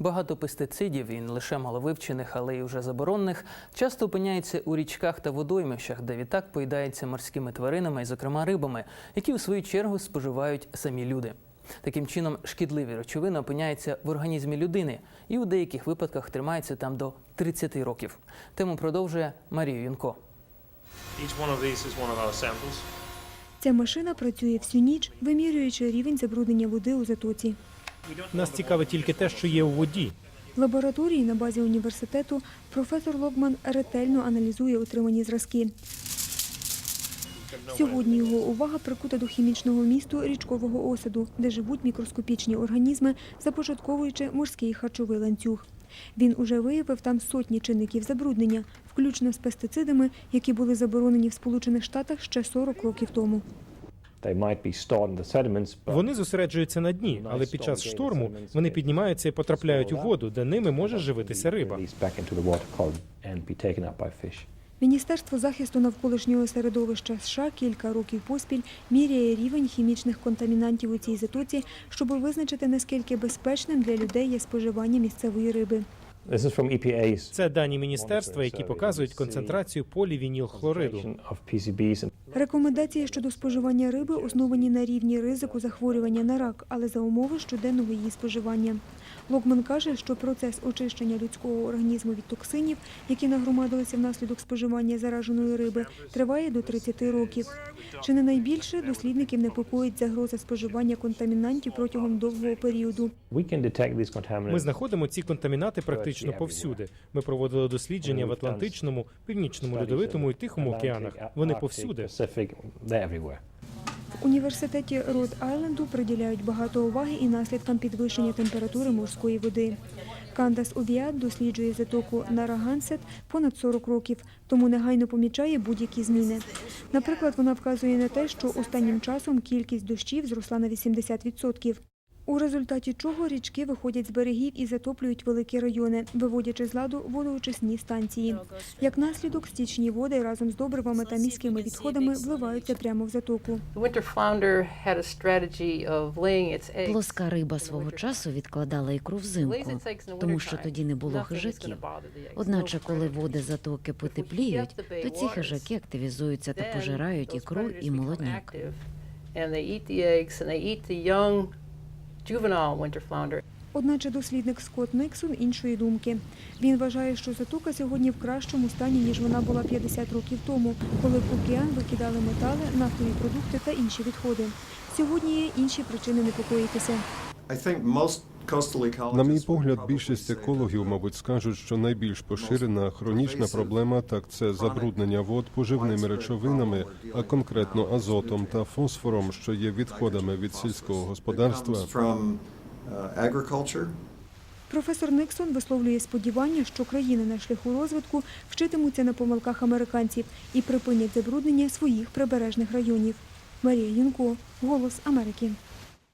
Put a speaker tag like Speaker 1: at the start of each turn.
Speaker 1: Багато пестицидів і не лише маловивчених, але й уже заборонених, часто опиняються у річках та водоймищах, де відтак поїдаються морськими тваринами, і, зокрема рибами, які в свою чергу споживають самі люди. Таким чином, шкідливі речовини опиняються в організмі людини і у деяких випадках тримаються там до 30 років. Тему продовжує Марія Юнко.
Speaker 2: Ця машина працює всю ніч, вимірюючи рівень забруднення води у затоці.
Speaker 3: Нас цікавить тільки те, що є у воді.
Speaker 2: В лабораторії на базі університету професор Логман ретельно аналізує отримані зразки. Сьогодні його увага прикута до хімічного місту річкового осаду, де живуть мікроскопічні організми, започатковуючи морський харчовий ланцюг. Він уже виявив там сотні чинників забруднення, включно з пестицидами, які були заборонені в Сполучених Штатах ще 40 років тому.
Speaker 3: Вони зосереджуються на дні, але під час шторму вони піднімаються і потрапляють у воду, де ними може живитися риба.
Speaker 4: released back into the water column and be taken up by fish.
Speaker 2: Міністерство захисту навколишнього середовища США кілька років поспіль міряє рівень хімічних контамінантів у цій затоці, щоб визначити наскільки безпечним для людей є споживання місцевої риби.
Speaker 4: From
Speaker 3: Це дані міністерства, які показують концентрацію полівінілхлориду.
Speaker 2: Рекомендації щодо споживання риби основані на рівні ризику захворювання на рак, але за умови щоденного її споживання. Локман каже, що процес очищення людського організму від токсинів, які нагромадилися внаслідок споживання зараженої риби, триває до 30 років. Чи не найбільше дослідників непокоїть загроза споживання контамінантів протягом довгого періоду.
Speaker 3: Ми знаходимо ці контамінати практично повсюди. Ми проводили дослідження в Атлантичному, Північному Льодовитому і Тихому океанах. Вони повсюди.
Speaker 4: Pacific, they're everywhere.
Speaker 2: В університеті Род Айленду приділяють багато уваги і наслідкам підвищення температури морської води. Кандас Овіат досліджує затоку Нарагансет понад 40 років, тому негайно помічає будь-які зміни. Наприклад, вона вказує на те, що останнім часом кількість дощів зросла на 80%. У результаті чого річки виходять з берегів і затоплюють великі райони, виводячи з ладу водоочисні станції. Як наслідок, стічні води разом з добривами та міськими відходами вливаються прямо в затоку.
Speaker 5: Плоска риба свого часу відкладала ікру взимку, тому що тоді не було хижаків. Одначе, коли води затоки потепліють, то ці хижаки активізуються та пожирають ікру і молодняк.
Speaker 6: Juvenile winter flounder.
Speaker 2: Одначе дослідник Скотт Никсон іншої думки. Він вважає, що затока сьогодні в кращому стані, ніж вона була 50 років тому, коли в океан викидали метали, нафтові продукти та інші відходи. Сьогодні є інші причини непокоїтися.
Speaker 7: На мій погляд, більшість екологів, мабуть, скажуть, що найбільш поширена хронічна проблема так це забруднення вод поживними речовинами, а конкретно азотом та фосфором, що є відходами від сільського господарства.
Speaker 2: Професор Никсон висловлює сподівання, що країни на шляху розвитку вчитимуться на помилках американців і припинять забруднення своїх прибережних районів. Марія Юнко, Голос Америки.